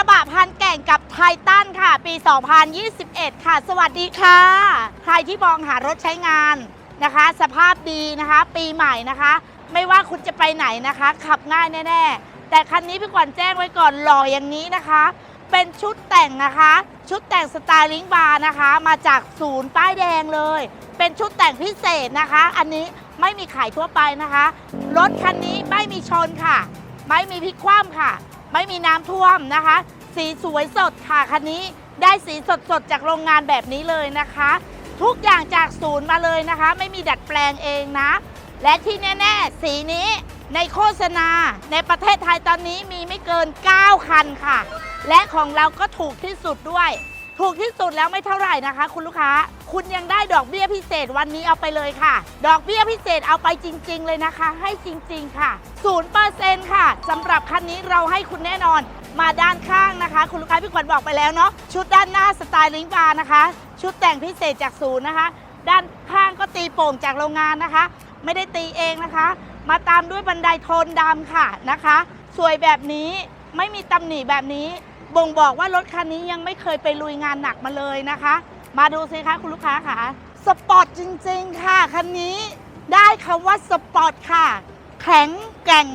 ระบะพันแก่งกับไททันค่ะ ปี 2021 ค่ะ สวัสดีค่ะ ใครที่มองหารถใช้งานนะคะ สภาพดีนะคะ ปีใหม่นะคะ ไม่ว่าคุณจะไปไหนนะคะ ขับง่ายแน่ๆ แต่คันนี้พี่ขวัญแจ้งไว้ก่อนหล่ออย่างนี้นะคะ เป็นชุดแต่งนะคะ ชุดแต่งสไตลิงบาร์นะคะ มาจากศูนย์ป้ายแดงเลย เป็นชุดแต่งพิเศษนะคะ อันนี้ไม่มีขายทั่วไปนะคะ รถคันนี้ไม่มีชนค่ะ ไม่มีพลิกคว่ำค่ะ ไม่มีน้ำท่วมนะคะ สีสวยสดค่ะคันนี้ได้สีสดสดๆจากโรงงานแบบนี้เลยนะคะ ทุกอย่างจากศูนย์มาเลยนะคะ ไม่มีดัดแปลงเองนะ และที่แน่ๆ สีนี้ในโฆษณาในประเทศไทยตอนนี้มีไม่เกิน 9 คันค่ะ และของเราก็ถูกที่สุดด้วย ถูกที่สุดแล้วไม่เท่าไหร่นะคะ คุณลูกค้า คุณยังได้ดอกเบี้ยพิเศษวันนี้เอาไปเลยค่ะ ดอกเบี้ยพิเศษเอาไปจริง ๆ เลยนะคะ ให้จริง ๆ ค่ะ0%ค่ะสำหรับคันนี้เราให้คุณแน่นอน มาด้านข้างนะคะ คุณลูกค้าพี่ขวัญบอกไปแล้วเนาะชุดด้านหน้าสไตล์ลิงบาร์นะคะ ชุดแต่งพิเศษจากศูนย์นะคะ ด้านข้างก็ตีโป่งจากโรงงานนะคะ ไม่ได้ตีเองนะคะ มาตามด้วยบันไดโทนดำค่ะนะคะ สวยแบบนี้ไม่มีตำหนิแบบนี้ บ่งบอกว่ารถคันนี้ยังไม่เคยไปลุยงานหนักมาเลยนะคะ มาดูสิคะคุณลูกค้าค่ะ สปอร์ตจริง ๆ ค่ะคันนี้ได้คำว่าสปอร์ตค่ะ แข็งแกร่ง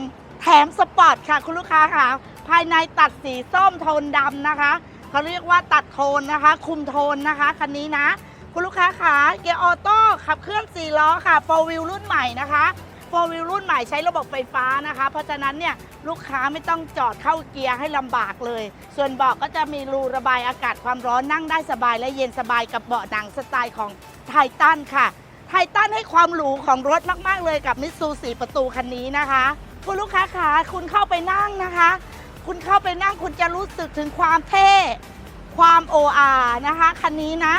แถมสปอร์ตค่ะ คุณลูกค้าค่ะ ภายในตัดสีส้มโทนดำนะคะเขาเรียกว่าตัดโทนนะคะ คุมโทนนะคะคันนี้นะ คุณลูกค้าค่ะเกียร์ออโต้ขับเคลื่อน4ล้อค่ะโฟวิลรุ่นใหม่นะคะ โฟวิลรุ่นใหม่ใช้ระบบไฟฟ้านะคะ เพราะฉะนั้นเนี่ยลูกค้าไม่ต้องจอดเข้าเกียร์ให้ลำบากเลย ส่วนเบาะก็จะมีรูระบายอากาศความร้อนนั่งได้สบายและเย็นสบายกับเบาะหนังสไตล์ของไททันค่ะ ไททันให้ความหรูของรถมาก ๆ เลยกับมิตซูสีประตูคันนี้นะคะ คุณลูกค้าขาคุณเข้าไปนั่งนะคะ คุณเข้าไปนั่งคุณจะรู้สึกถึงความเท่ ความ OR นะคะคันนี้นะ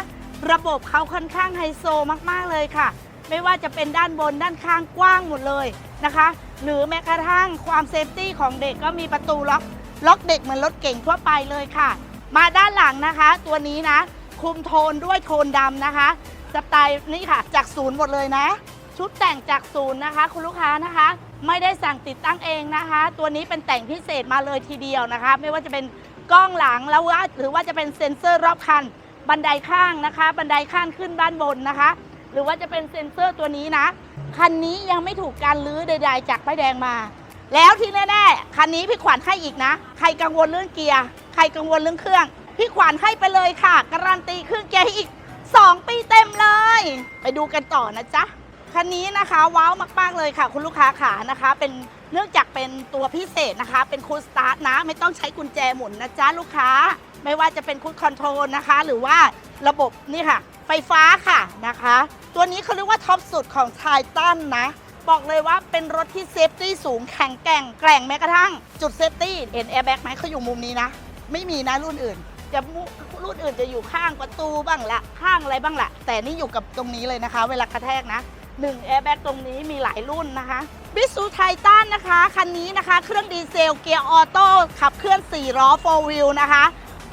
ระบบเขาค่อนข้างไฮโซมากๆเลยค่ะ ไม่ว่าจะเป็นด้านบนด้านข้างกว้างหมดเลยนะคะ หรือแม้กระทั่งความเซฟตี้ของเด็กก็มีประตูล็อก ล็อกเด็กเหมือนรถเก่งทั่วไปเลยค่ะ มาด้านหลังนะคะ ตัวนี้นะ คุมโทนด้วยโทนดำนะคะสไตล์นี่ค่ะ จากศูนย์หมดเลยนะ ชุดแต่งจากศูนย์นะคะ คุณลูกค้านะคะ ไม่ได้สั่งติดตั้งเองนะคะ ตัวนี้เป็นแต่งพิเศษมาเลยทีเดียวนะคะ ไม่ว่าจะเป็นกล้องหลังแล้วว่าหรือว่าจะเป็นเซ็นเซอร์รอบคัน บันไดข้างนะคะ บันไดข้างขึ้นด้านบนนะคะ รือว่าจะเป็นเซ็นเซอร์ตัวนี้นะ คันนี้ยังไม่ถูกการลื้อใดๆจากป้ายแดงมา แล้วที่แน่ๆคันนี้พี่ขวัญให้อีกนะ ใครกังวลเรื่องเกียร์ ใครกังวลเรื่องเครื่อง พี่ขวัญให้ไปเลยค่ะ การันตีเครื่องเกียร์ให้อีก 2 ปีเต็มเลย ไปดูกันต่อนะจ๊ะ คันนี้นะคะว้าวมากๆเลยค่ะ คุณลูกค้าขานะคะ เป็นเนื่องจากเป็นตัวพิเศษนะคะ เป็นคูลสตาร์ทนะ ไม่ต้องใช้กุญแจหมุนนะจ๊ะลูกค้า ไม่ว่าจะเป็นคูลคอนโทรลนะคะ หรือว่าระบบนี่ค่ะ ไฟฟ้าค่ะนะคะ ตัวนี้เขาเรียกว่าท็อปสุดของไททันนะ บอกเลยว่าเป็นรถที่เซฟตี้สูงแข็งแกร่งแกร่งแม้กระทั่งจุดเซฟตี้เห็นแอร์แบ็กไหมเขาอยู่มุมนี้นะ ไม่มีนะรุ่นอื่น จะรุ่นอื่นจะอยู่ข้างประตูบ้างละข้างอะไรบ้างละแต่นี่อยู่กับตรงนี้เลยนะคะ เวลากระแทกนะหนึ่งแอร์แบ็กตรงนี้มีหลายรุ่นนะคะบิสูไททันนะคะ คันนี้นะคะ เครื่องดีเซลเกียร์ออโต้ขับเคลื่อน4ล้อ4 wheel นะคะ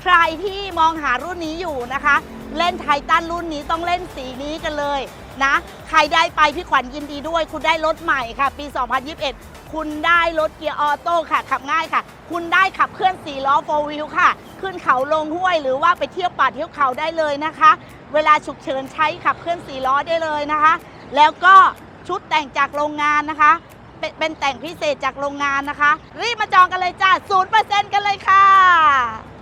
ใครที่มองหารุ่นนี้อยู่นะคะ เล่นไททันรุ่นนี้ต้องเล่นสีนี้กันเลยนะ ใครได้ไปพี่ขวัญยินดีด้วย คุณได้รถใหม่ค่ะ ปี 2021 คุณได้รถเกียร์ออโต้ค่ะ ขับง่ายค่ะ คุณได้ขับเคลื่อน4ล้อ4 wheel ค่ะ ขึ้นเขาลงห้วยหรือว่าไปเที่ยวป่าเที่ยวเขาได้เลยนะคะ เวลาฉุกเฉินใช้ขับเคลื่อน4ล้อได้เลยนะคะ แล้วก็ชุดแต่งจากโรงงานนะคะ เป็นเป็นแต่งพิเศษจากโรงงานนะคะ รีบมาจองกันเลยจ้า0%กันเลยค่ะ